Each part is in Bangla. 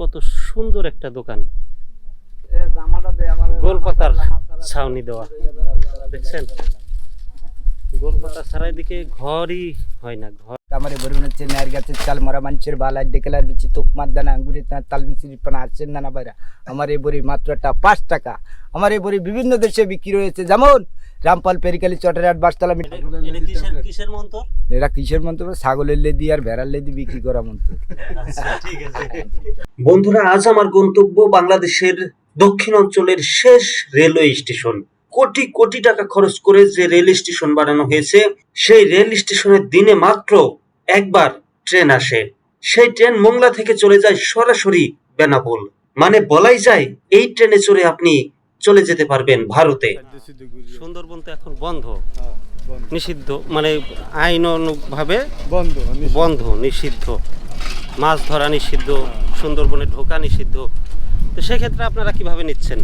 কত সুন্দর একটা দোকান। গোলপাতার ছাউনি দেওয়া। দেখছেন? গোলপাতা ছাড়া এদিকে ঘরই হয় না ঘর। আমার বড় হচ্ছে নার গাছের চাল মরা মানুষের বালাই দেখলার বিচি তোকমার দানা আঙ্গুরে তাল মিশ্রি পানা আসছেন দানা বাইরা। আমার এই বড়ি মাত্র একটা পাঁচ টাকা। আমার এই বড়ি বিভিন্ন দেশে বিক্রি হয়েছে যেমন রামপাল পেরিকালি চটেরহাট বাসতলা এটা কিসের মন্তর? মন্ত্র? ছাগলের লেদি আর ভেড়ার লেদি বিক্রি করা মন্ত্র। আচ্ছা ঠিক আছে। বন্ধুরা আজ আমার গন্তব্য বাংলাদেশের দক্ষিণ অঞ্চলের শেষ রেলওয়ে স্টেশন। কোটি কোটি টাকা খরচ করে যে রেল স্টেশন বানানো হয়েছে সেই রেল স্টেশনের দিনে মাত্র একবার ট্রেন আসে। সেই ট্রেন মোংলা থেকে চলে যায় সরাসরি বেনাপোল। মানে বলাই যায় এই ট্রেনে চড়ে আপনি চলে যেতে পারবেন ভারতে। সুন্দরবন তো এখন বন্ধ। নিষিদ্ধ মানে আইন অনুভাবে বন্ধ বন্ধ নিষিদ্ধ। মাছ ধরা নিষিদ্ধ সুন্দরবনে ঢোকা নিষিদ্ধ। তো সেক্ষেত্রে আপনারা কীভাবে নিচ্ছেন?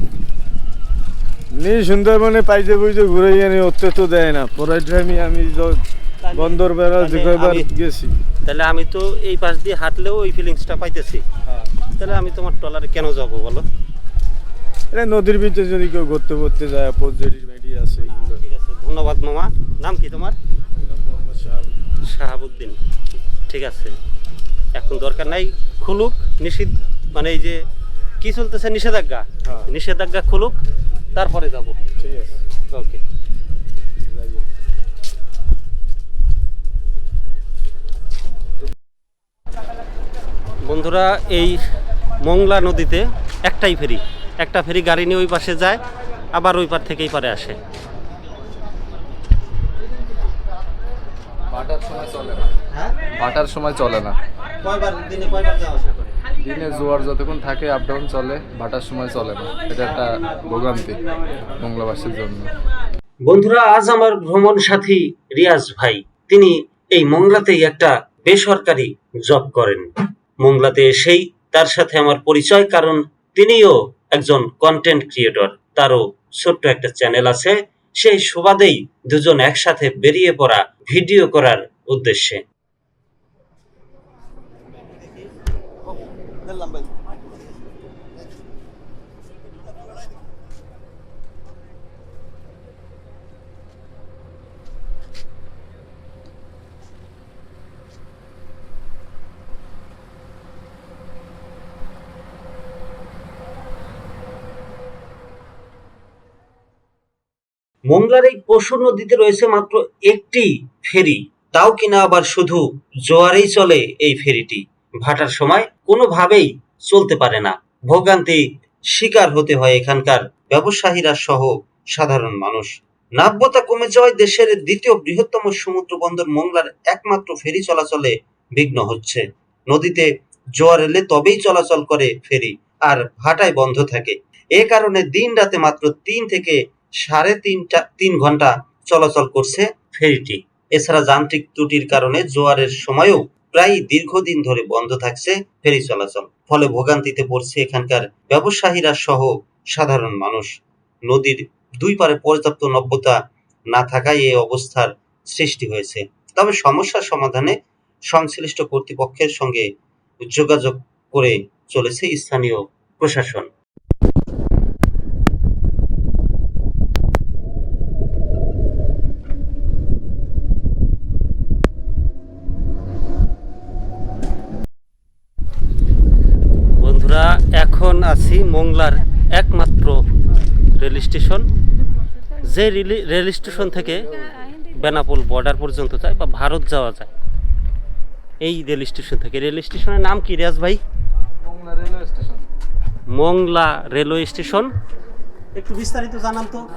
নি সুন্দরবনে পাইতে বুঝতে ঘুরে জানি ওতে তো দেয় না। পরে টাইমে আমি তো বন্দর বেড়া আমি- গেছি। তাহলে আমি তো এই পাশ দিয়ে হাঁটলেও ওই ফিলিংসটা পাইতেছি। তাহলে আমি তোমার ট্রলারে কেন যাব বলো? এটা নদীর ভিতরে যদি কেউ ঘুরতে ঘুরতে যায় পজেটি মেডি আছে এগুলো। ঠিক আছে ধন্যবাদ মামা। নাম কি তোমার? শাহাবুদ্দিন। ঠিক আছে। এখন দরকার নাই খুলুক নিষিদ্ধ মানে এই যে কি চলতেছে নিষেধাজ্ঞা? হ্যাঁ। নিষেধাজ্ঞা খুলুক তারপরে যাব। ঠিক আছে। ওকে। বন্ধুরা এই মংলা নদীতে একটাই ফেরি। একটা ফেরি গাড়ি নিয়ে ওই পাশে যায় আবার ওই পার থেকেই পারে আসে। ভাটার সময় চলে না। সময় চলে না। দিনে জোয়ার যতক্ষণ থাকে আপ ডাউন চলে ভাটার সময় চলে না। এটা একটা ভোগান্তি মঙ্গলবাসীর জন্য। বন্ধুরা আজ আমার ভ্রমণ সাথী রিয়াজ ভাই। তিনি এই মোংলাতেই একটা বেসরকারি জব করেন। মোংলাতে এসেই তার সাথে আমার পরিচয় কারণ তিনিও একজন কন্টেন্ট ক্রিয়েটর তারও ছোট্ট একটা চ্যানেল আছে। সেই সুবাদেই দুজন একসাথে বেরিয়ে পড়া ভিডিও করার উদ্দেশ্যে। মোংলার এই পশুর নদীতে রয়েছে মাত্র একটি ফেরি। তাও কিনা আবার শুধু জোয়ারেই চলে এই ফেরিটি। ভাটার সময় কোনোভাবেই চলতে পারে না। ভোগান্তি শিকার হতে হয় এখানকার ব্যবসায়ীরা সহ সাধারণ মানুষ। নাব্যতা কমে যাওয়ায় দেশের দ্বিতীয় বৃহত্তম সমুদ্র বন্দর মোংলার একমাত্র ফেরি চলাচলে বিঘ্ন হচ্ছে। নদীতে জোয়ার এলে তবেই চলাচল করে ফেরি, আর ভাটায় বন্ধ থাকে। এ কারণে দিন রাতে মাত্র তিন থেকে সাড়ে তিনটা, তিন ঘণ্টা চলাচল করছে ফেরিটি। এছাড়া যান্ত্রিক ত্রুটির কারণে জোয়ারের সময়ও প্রায় দীর্ঘদিন ধরে বন্ধ থাকছে ফেরি চলাচল। ফলে ভোগান্তিতে পড়ছে এখানকার ব্যবসায়ীরা সহ সাধারণ মানুষ। নদীর দুই পারে পর্যাপ্ত নব্যতা না থাকায় এই অবস্থার সৃষ্টি হয়েছে। তবে সমস্যার সমাধানে সংশ্লিষ্ট কর্তৃপক্ষের সঙ্গে যোগাযোগ করে চলেছে স্থানীয় প্রশাসন বন্ধুরা এখন আছি মোংলার একমাত্র রেল স্টেশন। যে রেলি- স্টেশন থেকে বেনাপোল বর্ডার পর্যন্ত যায় বা ভারত যাওয়া যায় এই রেল স্টেশন থেকে। রেল স্টেশনের নাম কি রিয়াজ ভাই? Mongla railway station. Mongla railway station. একটু বিস্তারিত জানান তো।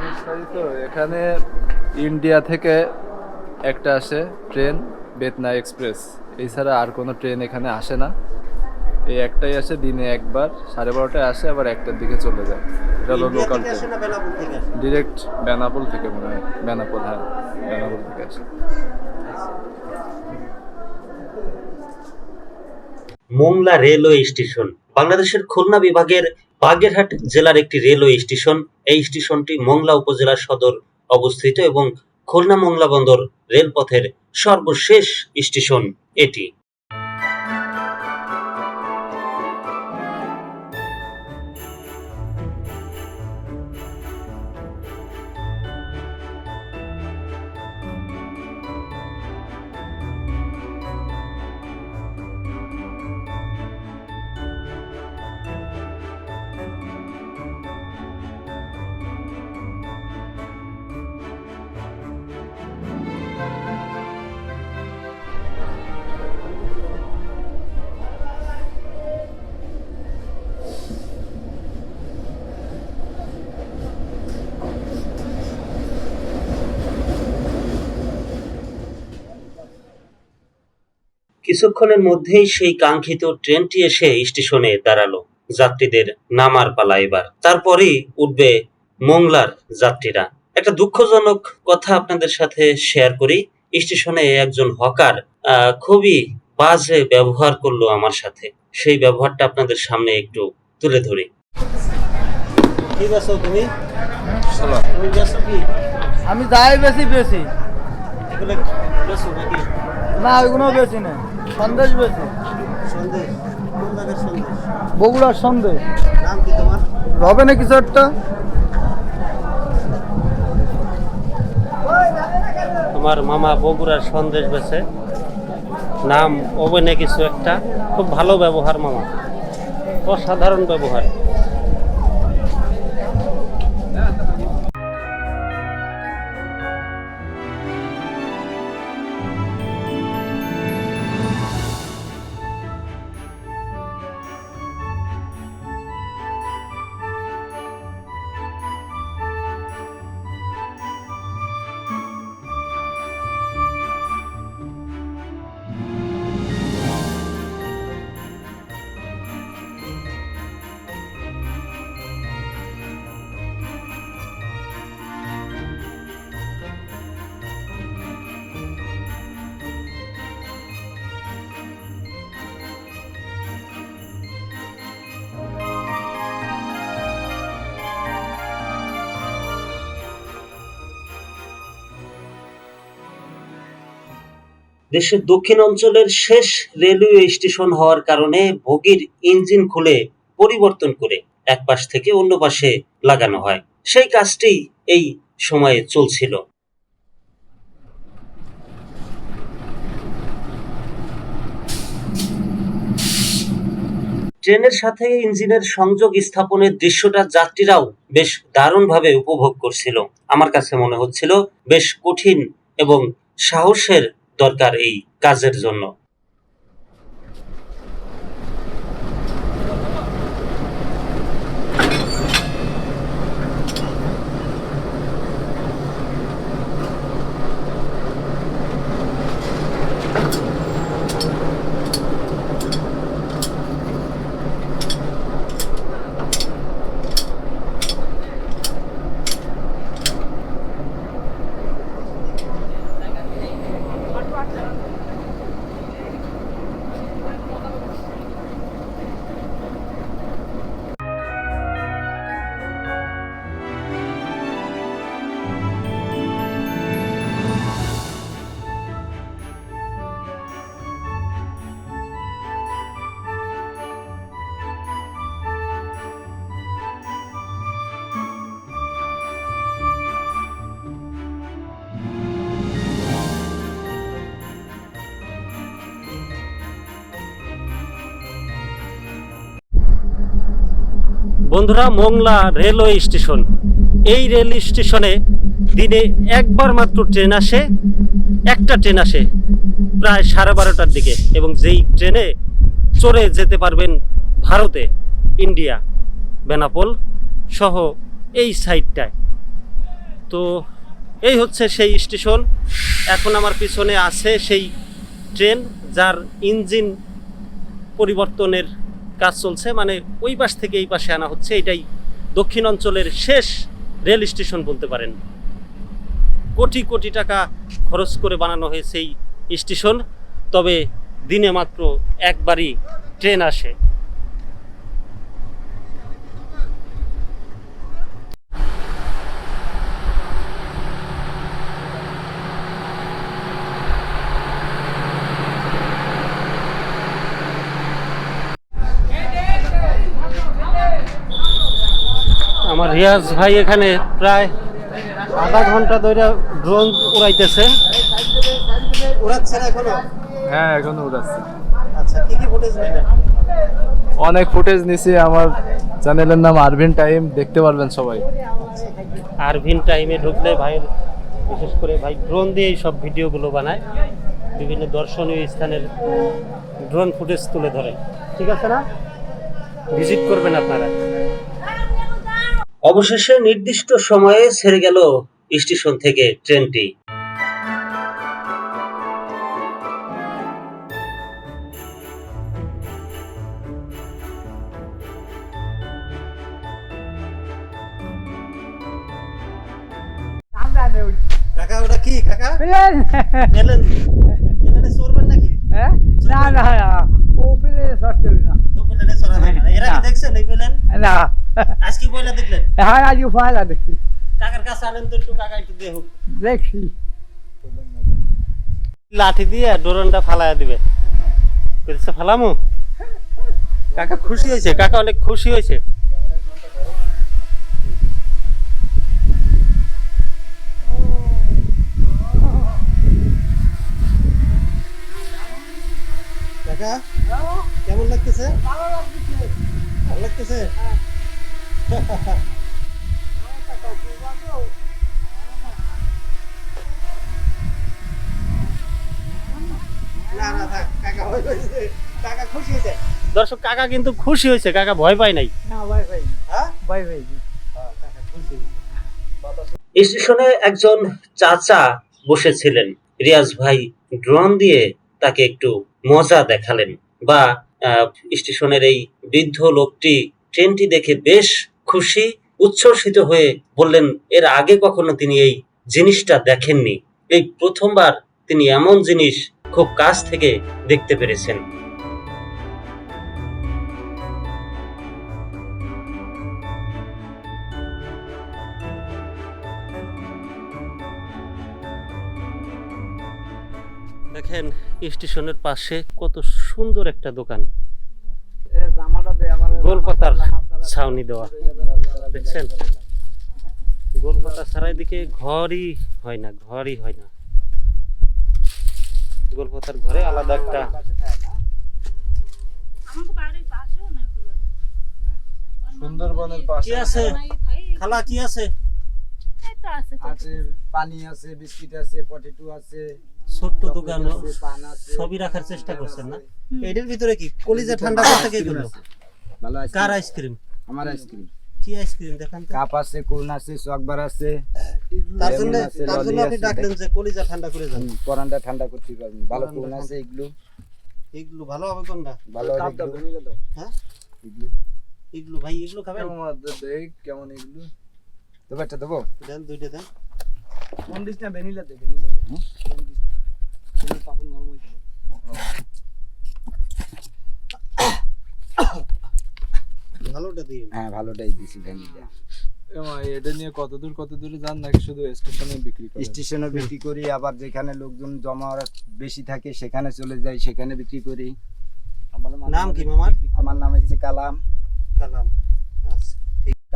বিস্তারিত এখানে ইন্ডিয়া থেকে একটা আসে ট্রেন বেতনা এক্সপ্রেস। এছাড়া আর কোনো ট্রেন এখানে আসে না। এই একটাই আসে দিনে একবার সাড়ে বারোটায় আসে আবার একটার দিকে চলে যায়। এটা হলো লোকাল ট্রেন ডিরেক্ট বেনাপোল থেকে মনে হয় বেনাপোল হ্যাঁ বেনাপোল থেকে আসে। মোংলা রেলওয়ে স্টেশন বাংলাদেশের খুলনা বিভাগের বাগেরহাট জেলার একটি রেলওয়ে স্টেশন। এই স্টেশনটি মোংলা উপজেলার সদর অবস্থিত এবং খুলনা মোংলা বন্দর রেলপথের সর্বশেষ স্টেশন এটি। কিছুক্ষণের মধ্যেই সেই কাঙ্ক্ষিত ট্রেনটি এসে স্টেশনে দাঁড়াল। যাত্রীদের নামার পালা এবার। তারপরেই উঠবে মোংলার যাত্রীরা। একটা দুঃখজনক কথা আপনাদের সাথে শেয়ার করি। স্টেশনে একজন হকার আহ, খুবই বাজে ব্যবহার করল আমার সাথে। সেই ব্যবহারটা আপনাদের সামনে একটু তুলে ধরি। ঠিক আছে তুমি? আমি যাই বেশি বেশি। না ওইগুলো বেশি না। সন্দেশ বেশি সন্দেশ। বগুড়ার সন্দেশ। নাম কি তোমার? হবে না কিছু একটা আমার মামা বগুড়ার সন্দেশ বেছে। নাম ওভেনে কিছু একটা। খুব ভালো ব্যবহার মামা। অসাধারণ ব্যবহার। দেশের দক্ষিণ অঞ্চলের শেষ রেলওয়ে স্টেশন হওয়ার কারণে বগির ইঞ্জিন খুলে পরিবর্তন করে এক পাশ থেকে অন্য পাশে লাগানো হয়। সেই কাজটি এই সময়ে চলছিল। ট্রেনের সাথে ইঞ্জিনের সংযোগ স্থাপনের দৃশ্যটা যাত্রীরাও বেশ দারুণভাবে উপভোগ করছিল। আমার কাছে মনে হচ্ছিল বেশ কঠিন এবং সাহসের দরকার এই কাজের জন্য। বন্ধুরা, মোংলা রেলওয়ে স্টেশন। এই রেল স্টেশনে দিনে একবার মাত্র ট্রেন আসে, একটা ট্রেন আসে প্রায় সাড়ে বারোটার দিকে এবং যেই ট্রেনে চড়ে যেতে পারবেন ভারতে, ইন্ডিয়া, বেনাপোল সহ এই সাইডটায়। তো এই হচ্ছে সেই স্টেশন। এখন আমার পিছনে আছে সেই ট্রেন, যার ইঞ্জিন পরিবর্তনের কাজ চলছে মানে ওই পাশ থেকে এই পাশে আনা হচ্ছে, এটাই দক্ষিণ অঞ্চলের শেষ রেল স্টেশন বলতে পারেন। কোটি কোটি টাকা খরচ করে বানানো হয়েছে এই স্টেশন, তবে দিনে মাত্র একবারই ট্রেন আসে আমার রিয়াজ ভাই এখানে প্রায় আধা ঘণ্টা ধরে ড্রোন উড়াইতেছে। উড়াচ্ছেন এখনও? হ্যাঁ এখনও উড়াচ্ছে। আচ্ছা কি কি ফুটেজ নেবেন অনেক ফুটেজ নিছি আমার চ্যানেলের নাম আরভিন টাইম দেখতে পারবেন সবাই। আরভিন টাইমে ঢুকলে ভাইয়ের বিশেষ করে ভাই ড্রোন দিয়ে সব ভিডিওগুলো বানায়। বিভিন্ন দর্শনীয় স্থানের ড্রোন ফুটেজ তুলে ধরে। ঠিক আছে না? ভিজিট করবেন আপনারা। অবশেষে নির্দিষ্ট সময়ে ছেড়ে গেল স্টেশন থেকে ট্রেনটি। কাকা কি কাকা? নাকি? হ্যাঁ না না ও না। না। এরা দেখছেন না। আজকে পয়লা দেখলেন? হ্যাঁ আজ ফায়দা দেখছি। কাকার কাছে আনেন তো একটু কাকা একটু দেখুক। দেখছি। লাঠি দিয়ে ডোরনটা ফালায়া দিবে। বলছে ফালামু? কাকা খুশি হয়েছে কাকা অনেক খুশি হয়েছে। কাকা কেমন লাগতেছে? ভালো লাগতেছে? না না দর্শক কাকা কিন্তু খুশি হয়েছে। কাকা ভয় পায় নাই। হ্যাঁ? স্টেশনে একজন চাচা বসেছিলেন। রিয়াজ ভাই ড্রোন দিয়ে তাকে একটু মজা দেখালেন। বা আহ, স্টেশনের এই বৃদ্ধ লোকটি ট্রেনটি দেখে বেশ খুশি উচ্ছ্বসিত হয়ে বললেন এর আগে কখনো তিনি এই জিনিসটা দেখেননি। এই প্রথমবার তিনি এমন জিনিস খুব কাছ থেকে দেখতে পেরেছেন। দেখেন স্টেশনের পাশে কত সুন্দর একটা দোকান। গোলপাতার ছাউনি দেওয়া। দেখছেন? গোলপাতা ছাড়া এদিকে ঘরই হয় না ঘরই হয় না। গোলপাতার ঘরে আলাদা একটা। সুন্দরবনের কি আছে? খালা কি আছে? আছে পানি আছে বিস্কিট আছে পটেটো আছে ছোট্ট দোকান সবই রাখার চেষ্টা করছেন না? এটার ভিতরে কি? কলিজা ঠান্ডা করতে ভালো কার আইসক্রিম? আমার আইসক্রিম। কি আইসক্রিম? দেখান তো। কাপ আছে কোন আছে চকবার আছে তার জন্য তার জন্য আপনি ডাকলেন যে কলিজা ঠান্ডা করে যান। পরানটা ঠান্ডা করতে পারবেন। ভালো কোন আছে এগুলো। এগুলো ভালো হবে কোনটা? ভালো হবে এগুলো। হ্যাঁ? এগুলো। এগুলো ভাই এগুলো খাবেন? কেমন আছে? দেখ কেমন এগুলো। দেবো একটা দেবো। দেন দুইটা দেন। কোন ডিশটা? ভ্যানিলা দে ভ্যানিলা দে। কোন ডিশ তখন নরম হয়ে যাবে ভালোটা দিয়ে হ্যাঁ ভালোটাই দিছি ভ্যানিলা এটা নিয়ে কত দূর কত দূরে যান নাকি শুধু স্টেশনে বিক্রি করেন? স্টেশনে বিক্রি করি আবার যেখানে লোকজন জমা বেশি থাকে সেখানে চলে যাই সেখানে বিক্রি করি। নাম কি মামার? আমার নাম হচ্ছে কালাম। কালাম আচ্ছা।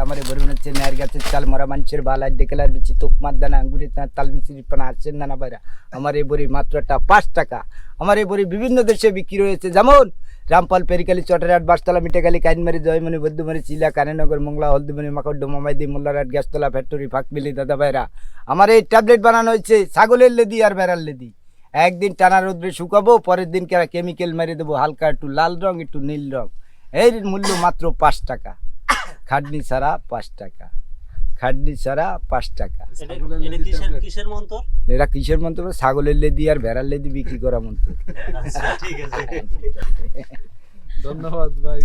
আমার বরুণ হচ্ছে নায়ের গাছের চাল মরা মানুষের বালার ডেকেলার বিচি তোকমার দানা আঙ্গুরের তাল মিশ্রি পানা আসছেন দানা বাইরা। আমার এই বড়ি মাত্র একটা পাঁচ টাকা। আমার এই বড়ি বিভিন্ন দেশে বিক্রি হয়েছে যেমন রামপাল পেরিকালি চটরাট বাসতলা মিটেকালি কাইনমারি, জয়মণি বৈদ্যমারি চিলা, কানেনগর, মংলা হলদিমণি মাকড় মামাইদি মোল্লারাট গ্যাসতলা, ফ্যাক্টরি ফাঁকবিলি দাদা ভাইরা। আমার এই ট্যাবলেট বানানো হয়েছে ছাগলের লেদি আর বেড়ার লেদি। একদিন টানা রোদ্রে শুকাবো, পরের দিন কেমিক্যাল মেরে দেবো, হালকা একটু লাল রং, একটু নীল রং। এর মূল্য মাত্র পাঁচ টাকা। খাটনি ছাড়া পাঁচ টাকা। খাটনি ছাড়া পাঁচ টাকা। এটা কিসের কিসের এরা কিসের মন্ত্র? ছাগলের লেদি আর ভেড়ার লেদি বিক্রি করা মন্ত্র। আচ্ছা ঠিক আছে। ধন্যবাদ ভাই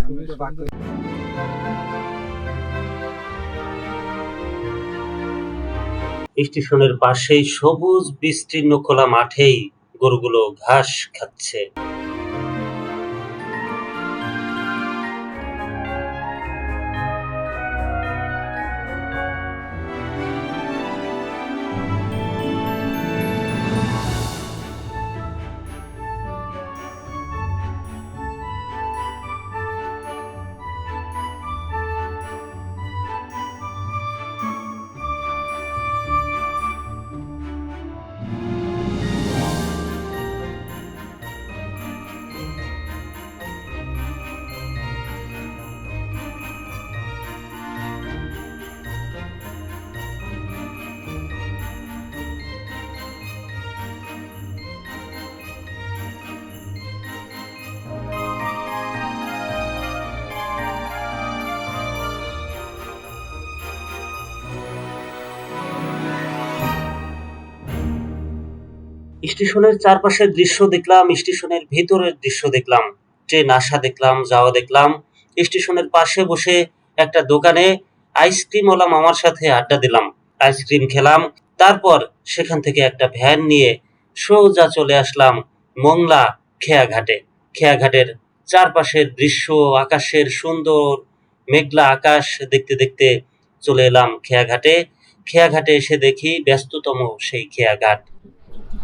স্টেশনের পাশেই সবুজ বিস্তীর্ণ খোলা মাঠেই গরুগুলো ঘাস খাচ্ছে। স্টেশনের চারপাশের দৃশ্য দেখলাম, স্টেশনের ভেতরের দৃশ্য দেখলাম, ট্রেন আসা দেখলাম, যাওয়া দেখলাম, স্টেশনের পাশে বসে একটা দোকানে আইসক্রিম ওলা মামার সাথে আড্ডা দিলাম, আইসক্রিম খেলাম, তারপর সেখান থেকে একটা ভ্যান নিয়ে সোজা চলে আসলাম মংলা খেয়াঘাটে। খেয়াঘাটের চারপাশের দৃশ্য, আকাশের সুন্দর মেঘলা আকাশ দেখতে দেখতে চলে এলাম খেয়াঘাটে। খেয়াঘাটে এসে দেখি ব্যস্ততম সেই খেয়াঘাট।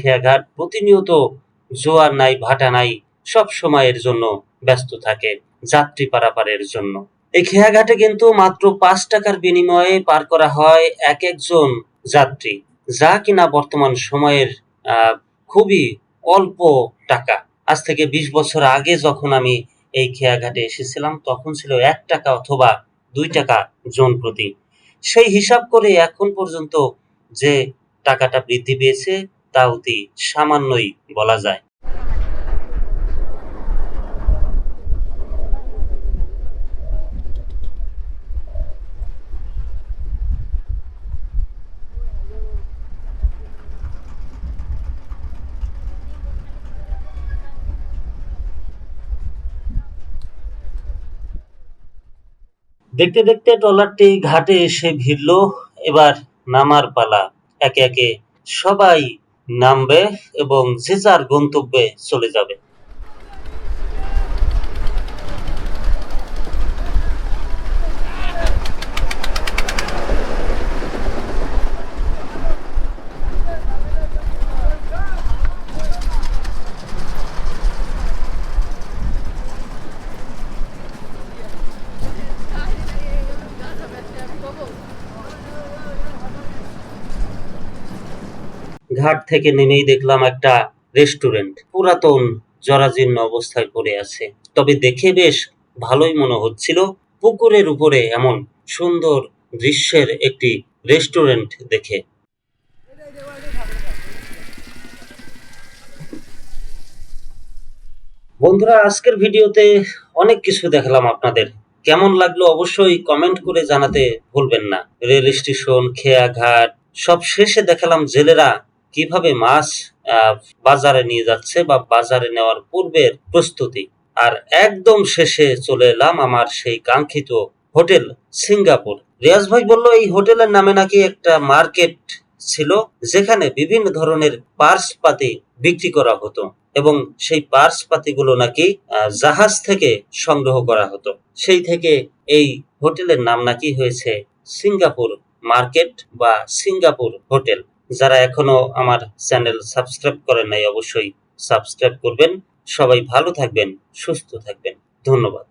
খেয়াঘাট প্রতিনিয়ত জোয়ার নাই, ভাটা নাই, সব সময়ের জন্য ব্যস্ত থাকে, যাত্রী পারাপারের জন্য। এই খেয়াঘাটে কিন্তু মাত্র পাঁচ টাকার বিনিময়ে পার করা হয় এক একজন যাত্রী, যা কিনা বর্তমান সময়ের খুবই অল্প টাকা। আজ থেকে বিশ বছর আগে যখন আমি এই খেয়াঘাটে এসেছিলাম, তখন ছিল এক টাকা অথবা দুই টাকা জন প্রতি। সেই হিসাব করে এখন পর্যন্ত যে টাকাটা বৃদ্ধি পেয়েছে তা অতি সামান্যই বলা যায়। দেখতে দেখতে ট্রলারটি ঘাটে এসে ভিড়ল, এবার নামার পালা। একে একে সবাই নামবে এবং যে যার গন্তব্যে চলে যাবে। ঘাট থেকে নেমেই দেখলাম একটা রেস্টুরেন্ট। পুরাতন, জরাজীর্ণ অবস্থায় পড়ে আছে। তবে দেখে বেশ ভালোই মনে হচ্ছিল পুকুরের উপরে এমন সুন্দর দৃশ্যের একটি রেস্টুরেন্ট দেখে। বন্ধুরা, আজকের ভিডিওতে অনেক কিছু দেখালাম আপনাদের। কেমন লাগল অবশ্যই কমেন্ট করে জানাতে ভুলবেন না। রেল স্টেশন, খেয়াঘাট, সব শেষে দেখালাম জেলেরা কীভাবে মাছ বাজারে নিয়ে যাচ্ছে বা বাজারে নেওয়ার পূর্বের প্রস্তুতি। আর একদম শেষে চলে এলাম আমার সেই কাঙ্ক্ষিত হোটেল, সিঙ্গাপুর। রিয়াজ ভাই বলল, এই হোটেলের নামে নাকি একটা মার্কেট ছিল, যেখানে বিভিন্ন ধরনের পার্স পাতি বিক্রি করা হতো এবং সেই পার্স পাতিগুলো নাকি জাহাজ থেকে সংগ্রহ করা হতো। সেই থেকে এই হোটেলের নাম নাকি হয়েছে সিঙ্গাপুর মার্কেট বা সিঙ্গাপুর হোটেল। যারা এখনও আমার চ্যানেল সাবস্ক্রাইব করেন নাই, অবশ্যই সাবস্ক্রাইব করবেন। সবাই ভালো থাকবেন, সুস্থ থাকবেন। ধন্যবাদ।